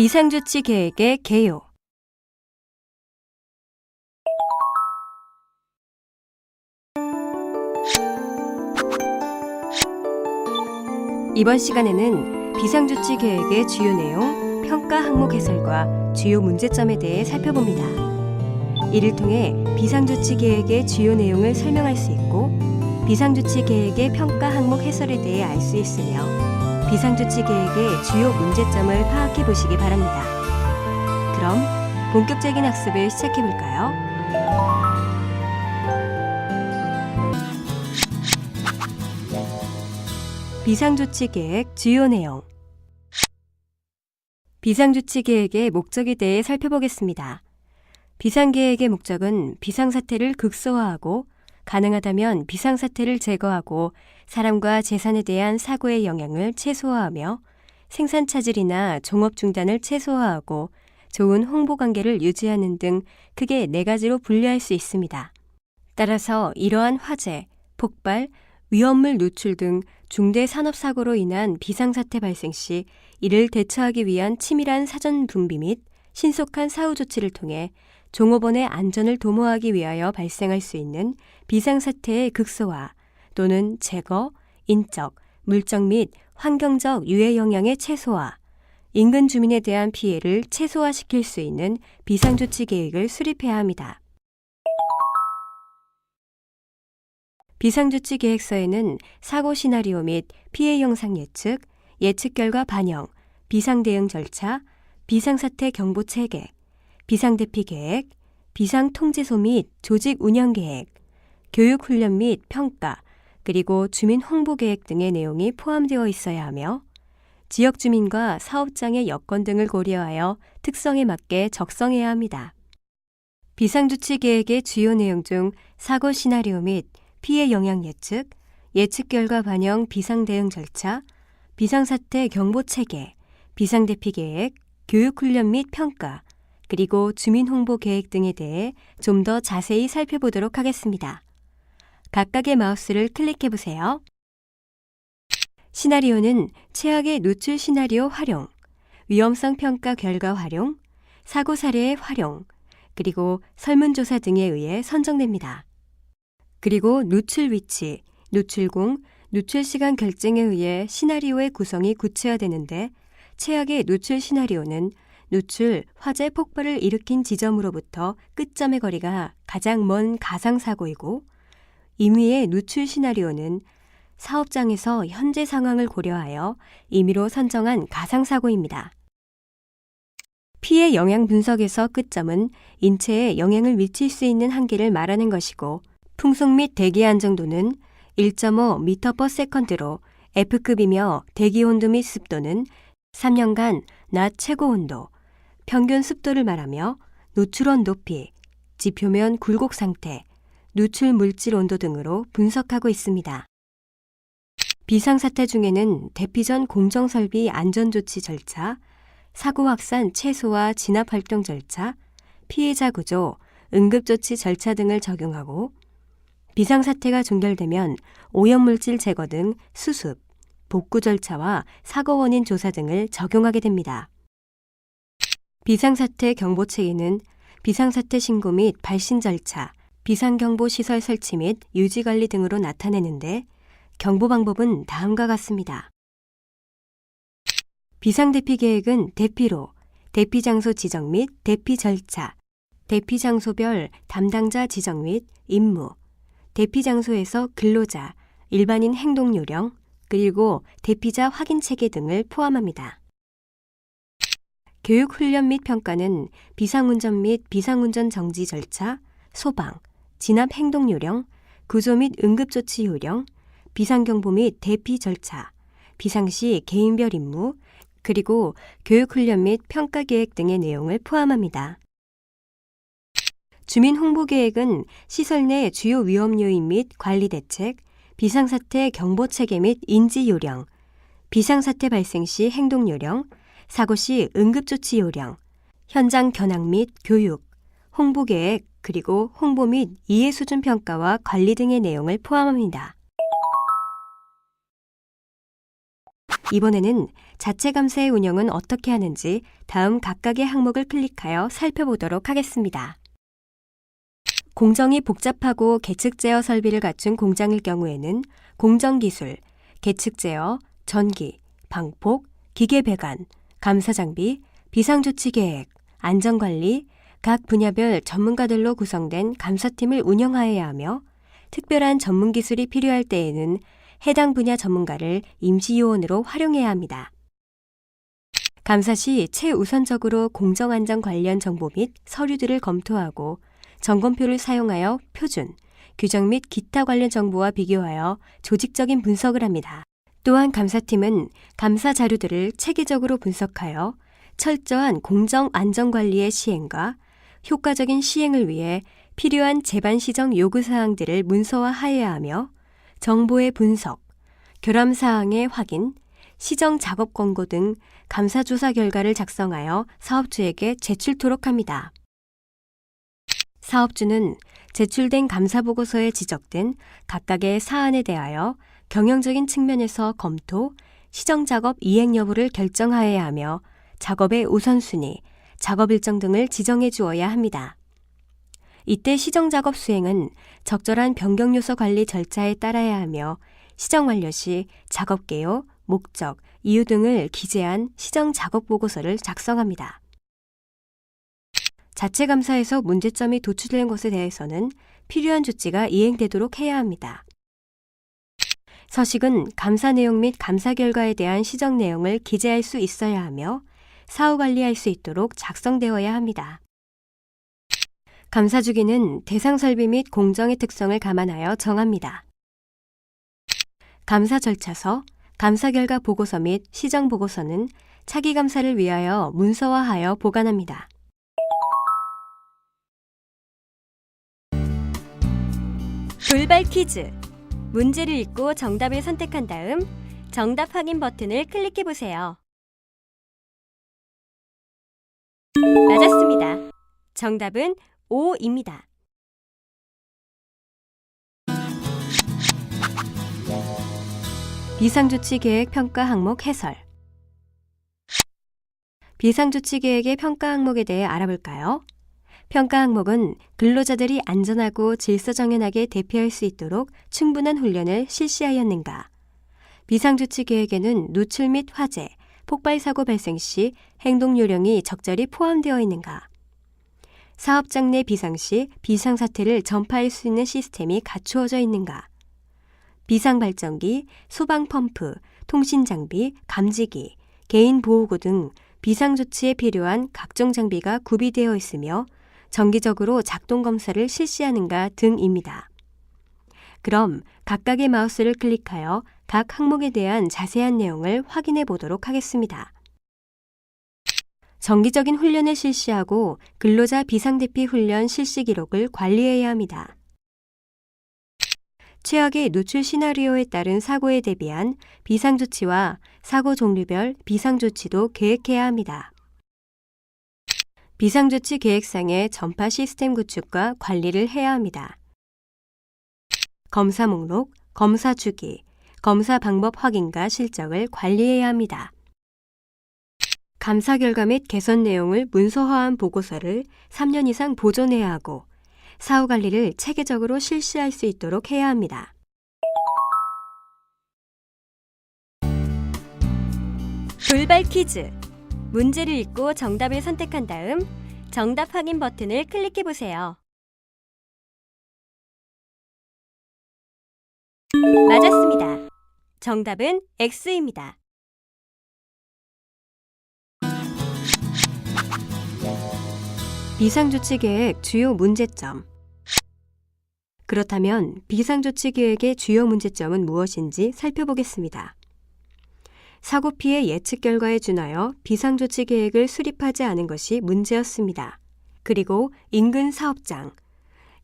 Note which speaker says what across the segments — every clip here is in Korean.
Speaker 1: 비상조치 계획의 개요. 이번 시간에는 비상조치 계획의 주요 내용, 평가 항목 해설과 주요 문제점에 대해 살펴봅니다. 이를 통해 비상조치 계획의 주요 내용을 설명할 수 있고 비상조치 계획의 평가 항목 해설에 대해 알 수 있으며 비상조치 계획의 주요 문제점을 파악해 보시기 바랍니다. 그럼 본격적인 학습을 시작해 볼까요? 비상조치 계획 주요 내용 비상조치 계획의 목적에 대해 살펴보겠습니다. 비상계획의 목적은 비상사태를 극소화하고 가능하다면 비상사태를 제거하고 사람과 재산에 대한 사고의 영향을 최소화하며 생산 차질이나 종업 중단을 최소화하고 좋은 홍보 관계를 유지하는 등 크게 네 가지로 분류할 수 있습니다. 따라서 이러한 화재, 폭발, 위험물 노출 등 중대 산업 사고로 인한 비상사태 발생 시 이를 대처하기 위한 치밀한 사전 분비 및 신속한 사후 조치를 통해 종업원의 안전을 도모하기 위하여 발생할 수 있는 비상사태의 극소화 또는 제거, 인적, 물적 및 환경적 유해 영향의 최소화, 인근 주민에 대한 피해를 최소화시킬 수 있는 비상조치 계획을 수립해야 합니다. 비상조치 계획서에는 사고 시나리오 및 피해 영상 예측, 예측 결과 반영, 비상 대응 절차, 비상사태 경보 체계, 비상대피 계획, 비상통제소 및 조직 운영 계획, 교육 훈련 및 평가, 그리고 주민 홍보 계획 등의 내용이 포함되어 있어야 하며 지역 주민과 사업장의 여건 등을 고려하여 특성에 맞게 적성해야 합니다. 비상조치 계획의 주요 내용 중 사고 시나리오 및 피해 영향 예측, 예측 결과 반영 비상 대응 절차, 비상사태 경보 체계, 비상대피 계획, 교육 훈련 및 평가, 그리고 주민 홍보 계획 등에 대해 좀 더 자세히 살펴보도록 하겠습니다. 각각의 마우스를 클릭해 보세요. 시나리오는 최악의 노출 시나리오 활용, 위험성 평가 결과 활용, 사고 사례의 활용, 그리고 설문조사 등에 의해 선정됩니다. 그리고 노출 위치, 노출공, 노출 시간 결정에 의해 시나리오의 구성이 구체화되는데 최악의 노출 시나리오는 노출, 화재 폭발을 일으킨 지점으로부터 끝점의 거리가 가장 먼 가상사고이고 임의의 노출 시나리오는 사업장에서 현재 상황을 고려하여 임의로 선정한 가상사고입니다. 피해 영향 분석에서 끝점은 인체에 영향을 미칠 수 있는 한계를 말하는 것이고 풍속 및 대기 안정도는 1.5m/s로 F급이며 대기 온도 및 습도는 3년간 낮 최고 온도, 평균 습도를 말하며 노출원 높이, 지표면 굴곡 상태, 노출 물질 온도 등으로 분석하고 있습니다. 비상사태 중에는 대피 전 공정설비 안전조치 절차, 사고 확산 최소화 진압 활동 절차, 피해자 구조, 응급조치 절차 등을 적용하고 비상사태가 종결되면 오염물질 제거 등 수습, 복구 절차와 사고 원인 조사 등을 적용하게 됩니다. 비상사태 경보 체계는 비상사태 신고 및 발신 절차, 비상경보 시설 설치 및 유지 관리 등으로 나타내는데 경보 방법은 다음과 같습니다. 비상대피 계획은 대피로, 대피 장소 지정 및 대피 절차, 대피 장소별 담당자 지정 및 임무, 대피 장소에서 근로자, 일반인 행동 요령, 그리고 대피자 확인 체계 등을 포함합니다. 교육 훈련 및 평가는 비상운전 및 비상운전 정지 절차, 소방, 진압 행동 요령, 구조 및 응급조치 요령, 비상경보 및 대피 절차, 비상시 개인별 임무, 그리고 교육 훈련 및 평가 계획 등의 내용을 포함합니다. 주민 홍보 계획은 시설 내 주요 위험 요인 및 관리 대책, 비상사태 경보 체계 및 인지 요령, 비상사태 발생 시 행동 요령, 사고 시 응급조치 요령, 현장 견학 및 교육, 홍보 계획, 그리고 홍보 및 이해 수준 평가와 관리 등의 내용을 포함합니다. 이번에는 자체 감사의 운영은 어떻게 하는지 다음 각각의 항목을 클릭하여 살펴보도록 하겠습니다. 공정이 복잡하고 계측 제어 설비를 갖춘 공장일 경우에는 공정 기술, 계측 제어, 전기, 방폭, 기계 배관, 감사 장비, 비상조치 계획, 안전관리, 각 분야별 전문가들로 구성된 감사팀을 운영하여야 하며 특별한 전문 기술이 필요할 때에는 해당 분야 전문가를 임시요원으로 활용해야 합니다. 감사 시 최우선적으로 공정안전 관련 정보 및 서류들을 검토하고 점검표를 사용하여 표준, 규정 및 기타 관련 정보와 비교하여 조직적인 분석을 합니다. 또한 감사팀은 감사 자료들을 체계적으로 분석하여 철저한 공정 안전 관리의 시행과 효과적인 시행을 위해 필요한 재반 시정 요구 사항들을 문서화하여야 하며 정보의 분석, 결함 사항의 확인, 시정 작업 권고 등 감사 조사 결과를 작성하여 사업주에게 제출토록 합니다. 사업주는 제출된 감사 보고서에 지적된 각각의 사안에 대하여 경영적인 측면에서 검토, 시정 작업 이행 여부를 결정하여야 하며 작업의 우선순위, 작업 일정 등을 지정해 주어야 합니다. 이때 시정 작업 수행은 적절한 변경 요소 관리 절차에 따라야 하며 시정 완료 시 작업 개요, 목적, 이유 등을 기재한 시정 작업 보고서를 작성합니다. 자체 감사에서 문제점이 도출된 것에 대해서는 필요한 조치가 이행되도록 해야 합니다. 서식은 감사 내용 및 감사 결과에 대한 시정 내용을 기재할 수 있어야 하며 사후 관리할 수 있도록 작성되어야 합니다. 감사 주기는 대상 설비 및 공정의 특성을 감안하여 정합니다. 감사 절차서, 감사 결과 보고서 및 시정 보고서는 차기 감사를 위하여 문서화하여 보관합니다. 돌발 퀴즈. 문제를 읽고 정답을 선택한 다음 정답 확인 버튼을 클릭해 보세요. 맞았습니다. 정답은 5입니다. 비상조치 계획 평가 항목 해설. 비상조치 계획의 평가 항목에 대해 알아볼까요? 평가 항목은 근로자들이 안전하고 질서정연하게 대피할 수 있도록 충분한 훈련을 실시하였는가, 비상조치 계획에는 누출 및 화재, 폭발 사고 발생 시 행동 요령이 적절히 포함되어 있는가, 사업장 내 비상 시 비상 사태를 전파할 수 있는 시스템이 갖추어져 있는가, 비상 발전기, 소방 펌프, 통신 장비, 감지기, 개인 보호구 등 비상 조치에 필요한 각종 장비가 구비되어 있으며 정기적으로 작동 검사를 실시하는가 등입니다. 그럼 각각의 마우스를 클릭하여 각 항목에 대한 자세한 내용을 확인해 보도록 하겠습니다. 정기적인 훈련을 실시하고 근로자 비상대피 훈련 실시 기록을 관리해야 합니다. 최악의 노출 시나리오에 따른 사고에 대비한 비상조치와 사고 종류별 비상조치도 계획해야 합니다. 비상조치 계획상의 전파 시스템 구축과 관리를 해야 합니다. 검사 목록, 검사 주기, 검사 방법 확인과 실적을 관리해야 합니다. 감사 결과 및 개선 내용을 문서화한 보고서를 3년 이상 보존해야 하고 사후 관리를 체계적으로 실시할 수 있도록 해야 합니다. 돌발 퀴즈. 문제를 읽고 정답을 선택한 다음 정답 확인 버튼을 클릭해 보세요. 맞았습니다. 정답은 X입니다. 비상조치 계획 주요 문제점. 그렇다면 비상조치 계획의 주요 문제점은 무엇인지 살펴보겠습니다. 사고 피해 예측 결과에 준하여 비상조치 계획을 수립하지 않은 것이 문제였습니다. 그리고 인근 사업장,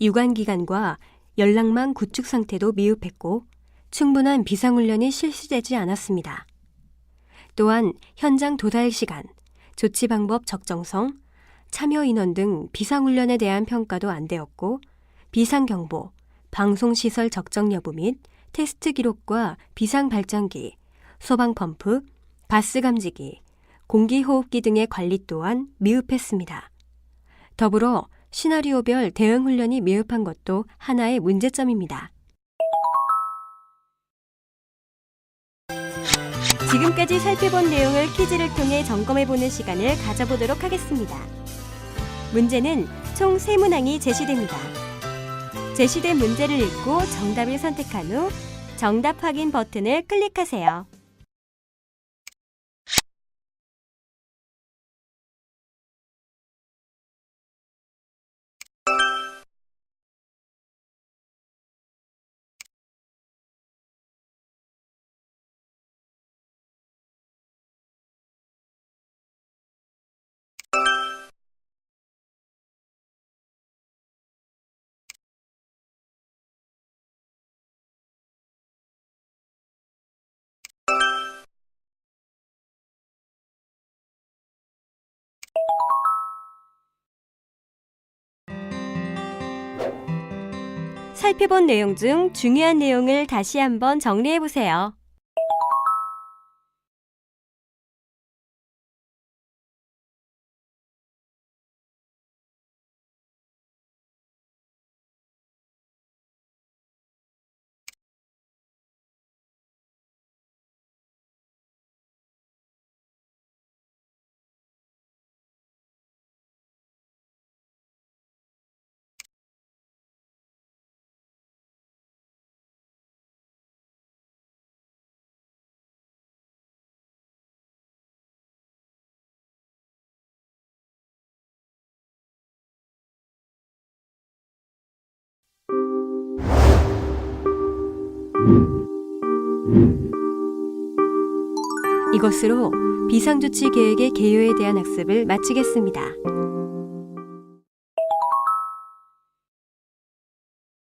Speaker 1: 유관기관과 연락망 구축 상태도 미흡했고 충분한 비상훈련이 실시되지 않았습니다. 또한 현장 도달 시간, 조치 방법 적정성, 참여 인원 등 비상훈련에 대한 평가도 안 되었고 비상경보, 방송시설 적정 여부 및 테스트 기록과 비상발전기, 소방 펌프, 바스 감지기, 공기 호흡기 등의 관리 또한 미흡했습니다. 더불어 시나리오별 대응 훈련이 미흡한 것도 하나의 문제점입니다. 지금까지 살펴본 내용을 퀴즈를 통해 점검해보는 시간을 가져보도록 하겠습니다. 문제는 총 3문항이 제시됩니다. 제시된 문제를 읽고 정답을 선택한 후 정답 확인 버튼을 클릭하세요. 살펴본 내용 중 중요한 내용을 다시 한번 정리해 보세요. 이것으로 비상조치 계획의 개요에 대한 학습을 마치겠습니다.